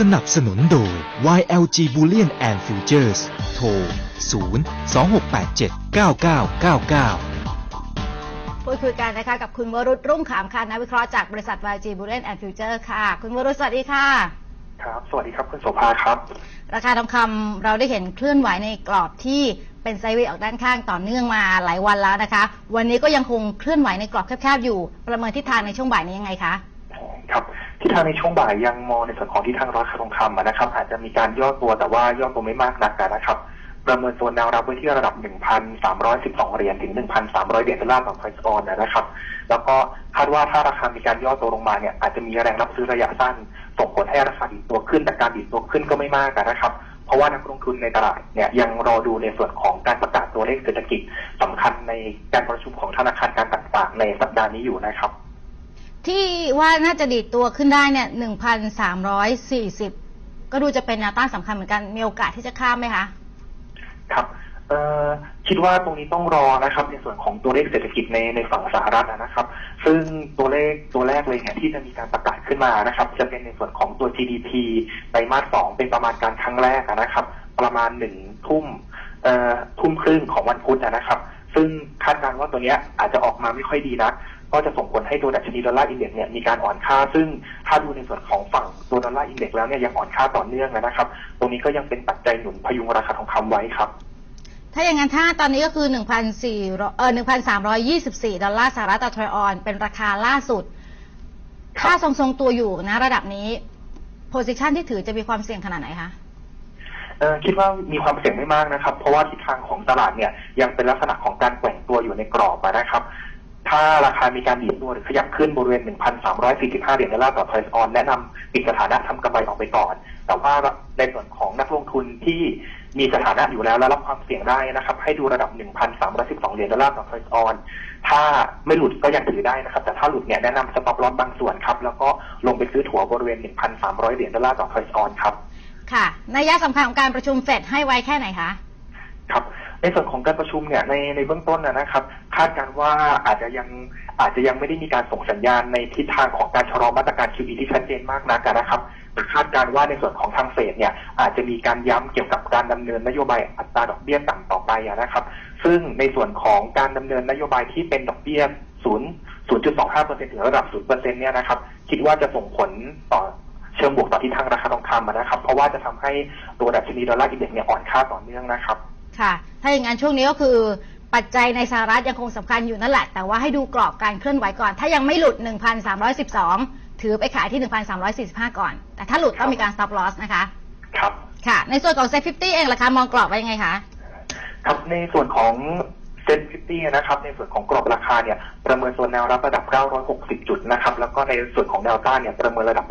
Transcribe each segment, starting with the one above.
สนับสนุนโดย YLG Bullion and Futures โทร 0 2687 9999พูดคุยกันนะคะกับคุณวรุษรุ่งขามค่ะนักวิเคราะห์จากบริษัท YG b u l l e n and Future ค่ะ คุณวรุษสวัสดีค่ะ ครับ สวัสดีครับคุณโสภาครับ ราคาทองคำเราได้เห็นเคลื่อนไหวในกรอบที่เป็นไซด์เวย์ออกด้านข้างต่อเนื่องมาหลายวันแล้วนะคะ วันนี้ก็ยังคงเคลื่อนไหวในกรอบแคบๆอยู่ ประเมินทิศทางในช่วงบ่ายนี้ยังไงคะ ครับ ทิศทางในช่วงบ่ายยังมองในส่วนของที่ทางราคาทองคำนะครับ อาจจะมีการย่อตัวแต่ว่าย่อตัวไม่มากนักนะครับ ประเมินโซนแนวรับไว้ที่ระดับ 1,312 เหรียญถึง 1,300 เหรียญดอลลาร์ต่อไพรซ์ออนนะครับ แล้วก็คาดว่าถ้าราคามีการย่อตัวลงมาเนี่ยอาจจะมีแรงรับซื้อระยะสั้นส่งผลให้ราคาดีดตัวขึ้นแต่การดีดตัวขึ้นก็ไม่มากนะครับเพราะว่านักลงทุนในตลาดเนี่ยยังรอดูในส่วนของการประกาศตัวเลขเศรษฐกิจสำคัญในการประชุมของธนาคารการต่างๆ ในสัปดาห์นี้อยู่นะครับ ที่ว่าน่าจะดีดตัวขึ้นได้เนี่ยหนึ่งพันสามร้อยสี่สิบก็ดูจะเป็นแนวต้านสำคัญเหมือนกัน มีโอกาสที่จะข้ามไหมคะ ครับเอ่อคิดว่าตรงนี้ต้องรอนะครับ ในส่วนของตัวเลขเศรษฐกิจในในฝั่งสหรัฐนะครับ ซึ่งตัวเลขตัวแรกเลยเนี่ยที่จะมีการประกาศขึ้นมานะครับ จะเป็นในส่วนของตัว GDP ไตรมาสสองเป็นประมาณการครั้งแรกนะครับ ประมาณหนึ่งทุ่มเอ่อทุ่มครึ่งของวันพุธนะครับ ซึ่งคาดการณ์ว่าตัวเนี้ยอาจจะออกมาไม่ค่อยดีนะก็ จะส่งผลให้ตัวดัชนีดอลลาร์อินเด็กซ์เนี่ยมีการอ่อนค่า ซึ่งถ้าดูในส่วนของฝั่งตัวดอลลาร์อินเด็กซ์แล้วเนี่ยยังอ่อนค่าต่อเนื่องนะครับ ตรงนี้ก็ยังเป็นปัจจัยหนุนพยุงราคาทองคำไว้ครับ ถ้าอย่างนั้นถ้าตอนนี้ก็คือ1,400เอ่อ1,324 ดอลลาร์สหรัฐต่อทรอยออน เป็นราคาล่าสุดครับถ้าทรงๆตัวอยู่นะระดับนี้โพ i ิชันที่ถือจะมีความเสี่ยงขนาดไหนคะเอ่อคิดว่ามีความเสี่ยงไม่มากนะครับ เพราะว่าทิศทางของตลาดเนี่ยยังเป็นลักษณะของการแกว่งตัวอยู่ในกรอบอะนะครับ ถ้าราคามีการดีดตัวหรือขยับขึ้นบริเวณ 1,345 เหรียญดอลลาร์ต่อไพรซ์ออนแนะนำปิดสถานะทำกำไรออกไปก่อน แต่ว่าในส่วนของนักลงทุนที่มีสถานะอยู่แล้วและรับความเสี่ยงได้นะครับ ให้ดูระดับ 1,312 เหรียญดอลลาร์ต่อไพรซ์ออนถ้าไม่หลุดก็ยังถือได้นะครับ แต่ถ้าหลุดเนี่ยแนะนำสต็อปลอสบางส่วนครับ แล้วก็ลงไปซื้อถั่วบริเวณ 1,300 เหรียญดอลลาร์ต่อไพรซ์ออนครับ ค่ะนัยยะสำคัญของการประชุมเฟดให้ไว้แค่ไหนคะ ครับในส่วนของการประชุมเนี่ยในในเบื้องต้นนะนะครับ คาดการว่าอาจจะยังอาจจะยังไม่ได้มีการส่งสัญญาณในทิศทางของการชะลอมาตรการ QE ที่ชัดเจนมากนักนะครับคาดการว่าในส่วนของทางเฟดเนี่ยอาจจะมีการย้ำเกี่ยวกับการดำเนินนโยบายอัตราดอกเบี้ยต่ำต่อไปนะครับ ซึ่งในส่วนของการดำเนินนโยบายที่เป็นดอกเบี้ย0 0.25%ถึงระดับ0%เนี่ยนะครับคิดว่าจะส่งผลต่อเชิงบวกต่อทิศทางราคาทองคำนะครับ เพราะว่าจะทำให้ตัวดัชนีดอลลาร์อินเด็กซ์เนี่ยอ่อนค่าต่อเนื่องนะครับ ค่ะ ถ้าอย่างนั้นช่วงนี้ก็คือ ปัจจัยในสหรัฐยังคงสำคัญอยู่นั่นแหละ แต่ว่าให้ดูกรอบการเคลื่อนไหวก่อน ถ้ายังไม่หลุด 1,312 ถือไปขายที่ 1,345 ก่อน แต่ถ้าหลุดต้องมีการ stop loss นะคะ ครับ ค่ะ ในส่วนของ Set 50 เองราคามองกรอบไว้ยังไงคะ ครับ ในส่วนของ เซ็นฟิตี้นะครับ ในส่วนของกรอบราคาเนี่ยประเมินโซนแนวรับระดับ 960 จุดนะครับ แล้วก็ในส่วนของแนวต้านเนี่ยประเมินระดับ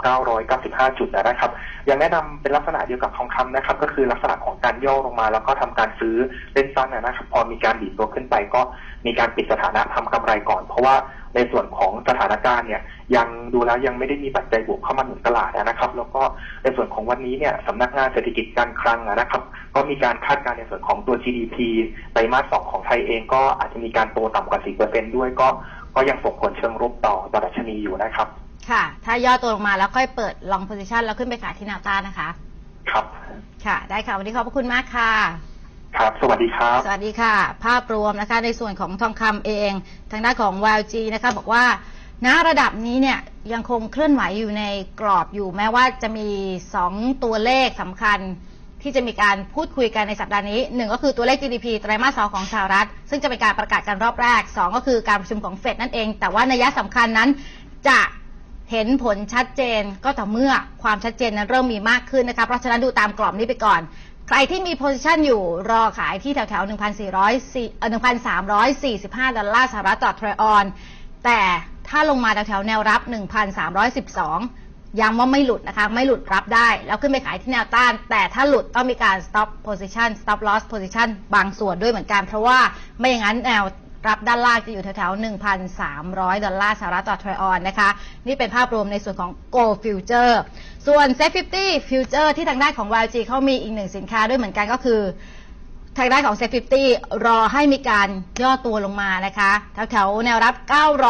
995 จุดนะครับ ยังแนะนำเป็นลักษณะเดียวกับทองคำนะครับ ก็คือลักษณะของการย่อลงมา แล้วก็ทำการซื้อเล่นสั้นนะครับ พอมีการดีดตัวขึ้นไปก็มีการปิดสถานะทำกำไรก่อน เพราะว่า ในส่วนของสถานการณ์เนี่ยยังดูแล้วยังไม่ได้มีปัจจัยบวกเข้ามาหนุนตลาดนะครับ แล้วก็ในส่วนของวันนี้เนี่ยสำนักงานเศรษฐกิจการคลังนะครับ ก็มีการคาดการณ์ในส่วนของตัว GDP ไตรมาสสองของไทยเองก็อาจจะมีการโตต่ำกว่า 4%ด้วยก็ก็ยังส่งผลเชิงรุกต่อต่อดัชนีอยู่นะครับ ค่ะ ถ้าย่อตัวลงมาแล้วค่อยเปิด long position แล้วขึ้นไปขายที่แนวต้านนะคะ ครับ ค่ะ ได้ค่ะ วันนี้ขอบพระคุณมากค่ะ ครับ สวัสดีครับ สวัสดีค่ะ ภาพรวมนะคะในส่วนของทองคำเอง ทางด้านของ YG นะคะบอกว่าณระดับนี้เนี่ยยังคงเคลื่อนไหวอยู่ในกรอบอยู่ แม้ว่าจะมี 2 ตัวเลขสำคัญที่จะมีการพูดคุยกันในสัปดาห์นี้หนึ่งก็คือตัวเลข GDP ไตรมาสสองของสหรัฐ ซึ่งจะเป็นการประกาศกันรอบแรกสองก็คือการประชุมของเฟดนั่นเอง แต่ว่านัยสำคัญนั้นจะเห็นผลชัดเจนก็ต่อเมื่อความชัดเจนนั้นเริ่มมีมากขึ้นนะคะเพราะฉะนั้นดูตามกรอบนี้ไปก่อน ใครที่มีโพซิชันอยู่รอขายที่แถวๆ 1,400เอ่อ1,345 ดอลลาร์สหรัฐต่อทรอยออน แต่ถ้าลงมาแถวๆ แนวรับ 1,312 ย้ำว่าไม่หลุดนะคะ ไม่หลุดรับได้ แล้วขึ้นไปขายที่แนวต้าน แต่ถ้าหลุดต้องมีการ stop position stop loss position บางส่วนด้วยเหมือนกัน เพราะว่าไม่อย่างนั้นแนว รับด้านล่างจะอยู่แถวๆ1,300 ดอลลาร์สหรัฐต่อทรอออนนะคะ นี่เป็นภาพรวมในส่วนของ Gold Future ส่วน Set 50 Future ที่ทางด้านของ YG เขามีอีกหนึ่งสินค้าด้วยเหมือนกันก็คือทางด้านของ Set 50รอให้มีการย่อตัวลงมานะคะแถวๆแนวรับ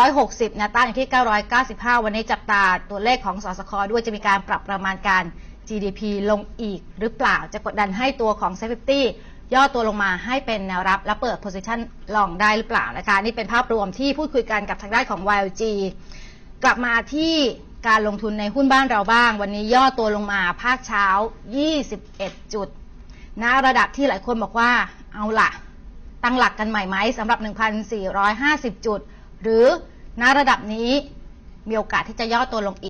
960แนวต้านอยู่ที่ 995 วันนี้จับตาตัวเลขของสสคด้วยจะมีการปรับประมาณการ GDP ลงอีกหรือเปล่าจะกดดันให้ตัวของ s 50 ย่อตัวลงมาให้เป็นแนวรับ และเปิด position ลองได้หรือเปล่านะคะ นี่เป็นภาพรวมที่พูดคุยกันกับทางด้านของ YLG กลับมาที่การลงทุนในหุ้นบ้านเราบ้าง วันนี้ย่อตัวลงมาภาคเช้า 21 จุดณระดับที่หลายคนบอกว่าเอาละตั้งหลักกันใหม่ไหมสำหรับ 1,450 จุด หรือณระดับนี้มีโอกาสที่จะย่อตัวลงอีก